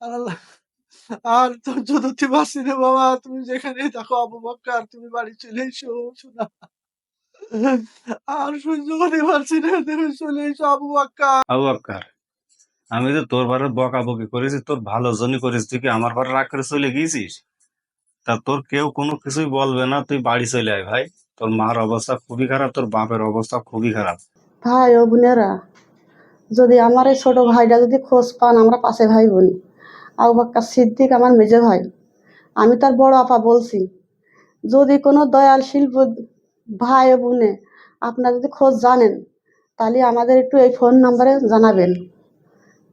আর আল্লাহ আর ধৈর্য ধরতে পারছি না বাবা তুমি যেখানে থাকো আবু বক্কর তুমি বাড়ি চলে এসো শোনা আর সহ্য করতে পারছি না তুমি চলে এসো আবু বক্কর। আবু আমি তো তোর বারে বকা বকি করেছি তোর ভালো জনই করেছি তুই কি আমার বারে রাগ করে চলে গিয়েছিস? তা তোর কেউ কোনো কিছুই বলবে না তুই বাড়ি চলে আয় ভাই। তোর মার অবস্থা খুবই খারাপ তোর বাপের অবস্থা খুবই খারাপ। ভাই ও বোনেরা যদি আমার এই ছোট ভাইটা যদি খোঁজ পান আমরা পাশে ভাই বোনি আবু বাক্কা সিদ্দিক আমার মেজে ভাই আমি তার বড় আপা বলছি, যদি কোনো দয়াল শিল্প ভাই বোনে আপনারা যদি খোঁজ জানেন, তাহলে আমাদের একটু এই ফোন নাম্বারে জানাবেন।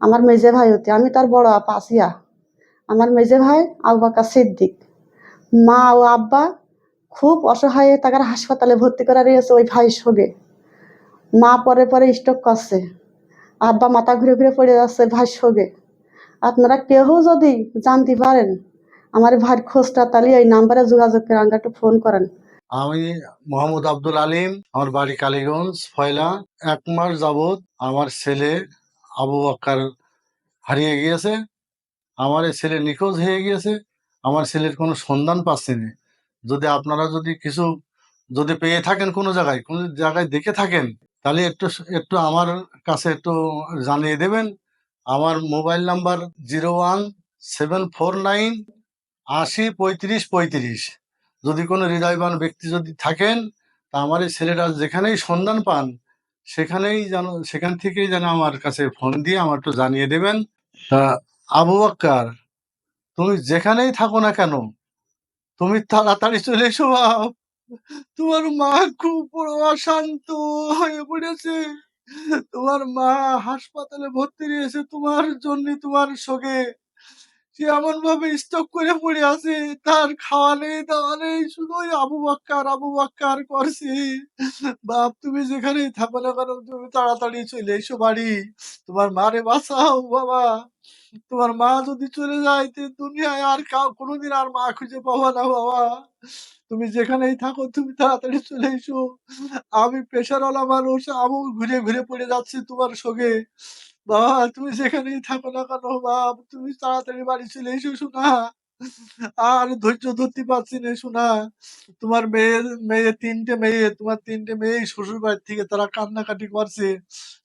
আমার মেজে ভাই হতে, আমি তার বড় আপা আসিয়া, আমার মেজে ভাই আবু বাক্কা সিদ্দিক, মা ও আব্বা খুব অসহায় তাকে হাসপাতালে ভর্তি করা রয়েছে ওই ভাই সঙ্গে মা পরে পরে স্ট্রোক করছে, আব্বা মাথা ঘুরে ঘুরে পড়ে যাচ্ছে ভাই সঙ্গে আপনারা কেউ যদি জানতে পারেন, আমার ভাইয়ের খোঁজটা তাহলে এই নাম্বারে যোগাযোগ করে আমাকে একটু ফোন করেন। আমি মোহাম্মদ আব্দুল আলিম, আমার বাড়ি কালীগঞ্জ, ফয়লা। এক মাস যাবৎ আমার ছেলে আবু বক্কর হারিয়ে গিয়েছে। আমার এই ছেলে নিখোঁজ হয়ে গিয়েছে। আমার ছেলের কোনো সন্ধান পাচ্ছি না। যদি আপনারা যদি কিছু, যদি পেয়ে থাকেন কোনো জায়গায় কোনো জায়গায় দেখে থাকেন, তাহলে একটু একটু আমার কাছে একটু জানিয়ে দেবেন। আমার mobile number zero one seven four nine আশি পঁয়ত্রিশ পঁয়ত্রিশ। যদি কোনো হৃদয়বান ব্যক্তি যদি থাকেন, তা আমার এই ছেলেটা যেখানেই সন্ধান পান, সেখানেই যেন, সেখান থেকেই যেন আমার কাছে ফোন দিয়ে আমার একটু জানিয়ে দেবেন। তা আবু বাক্কার, তুমি যেখানেই থাকো না কেন, তুমি তাড়াতাড়ি চলে এসো। তোমার মা খুব অশান্ত হয়ে পড়েছে। তোমার মা হাসপাতালে ভর্তি রয়েছে, তোমার জন্য তোমার সঙ্গে সে এমন ভাবে স্টক করে পড়ে আছে, তার খাওয়া নেই, দাওয়া নেই শুধু আবু বাক্কার আবু বাক্কার করছে। বাপ, তুমি যেখানেই থাকো না কেন, তুমি তাড়াতাড়ি চলে এসো বাড়ি। তোমার মারে বাঁচাও, বাবা। তোমার মা যদি চলে যায়, তো দুনিয়ায় আর কোনোদিন আর মা খুঁজে পাবো না, বাবা। তুমি যেখানেই থাকো, তুমি তাড়াতাড়ি চলে এসো। আমি পেশারওয়ালা মানুষ আমি ঘুরে ঘুরে পড়ে যাচ্ছি তোমার সঙ্গে। বাবা তুমি যেখানেই থাকো না কেন বাপ তুমি তাড়াতাড়ি বাড়ি চলে এসো শোনা আর ধৈর্য ধরতে পারছি না শোনা তোমার মেয়ে মেয়ে তিনটে মেয়ে, তোমার তিনটে মেয়ে শ্বশুর বাড়ির থেকে তারা কান্নাকাটি করছে।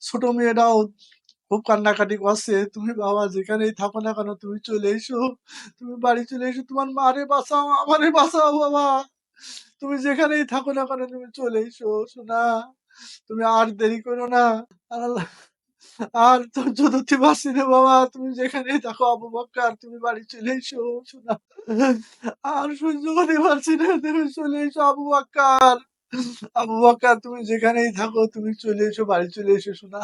ছোট মেয়েটাও খুব কান্নাকাটি করছে। তুমি বাবা, যেখানেই থাকো না কেন, তুমি চলে এসো। তুমি বাড়ি চলে এসো। তোমার মারে বাঁচাও, আমারে বাঁচাও, বাবা। তুমি যেখানেই থাকো না কেন, তুমি চলে এসো শোনা তুমি আর দেরি করো না। আর ধৈর্য ধরতে পারছি না বাবা। তুমি যেখানেই থাকো, আবু বক্কর, তুমি বাড়ি চলে এসো শোনা আর সহ্য করতে পারছি না, তুমি চলে এসো, আবু বক্কর। আবু বক্কর, তুমি যেখানেই থাকো, তুমি চলে এসো, বাড়ি চলে এসো শোনা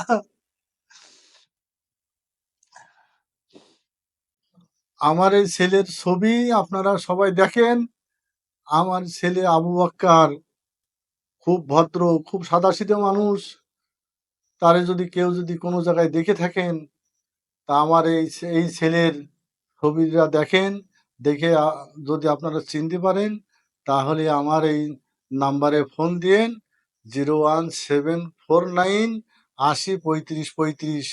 আমার এই ছেলের ছবি আপনারা সবাই দেখেন। আমার ছেলে আবু বক্কর খুব ভদ্র, খুব সাদাসিধে মানুষ। তারে যদি কেউ যদি কোনো জায়গায় দেখে থাকেন, তা আমার এই এই ছেলের ছবিটা দেখেন, দেখে যদি আপনারা চিনতে পারেন, তাহলে আমার এই নাম্বারে ফোন দিয়েন, zero one seven four nine আশি পঁয়ত্রিশ পঁয়ত্রিশ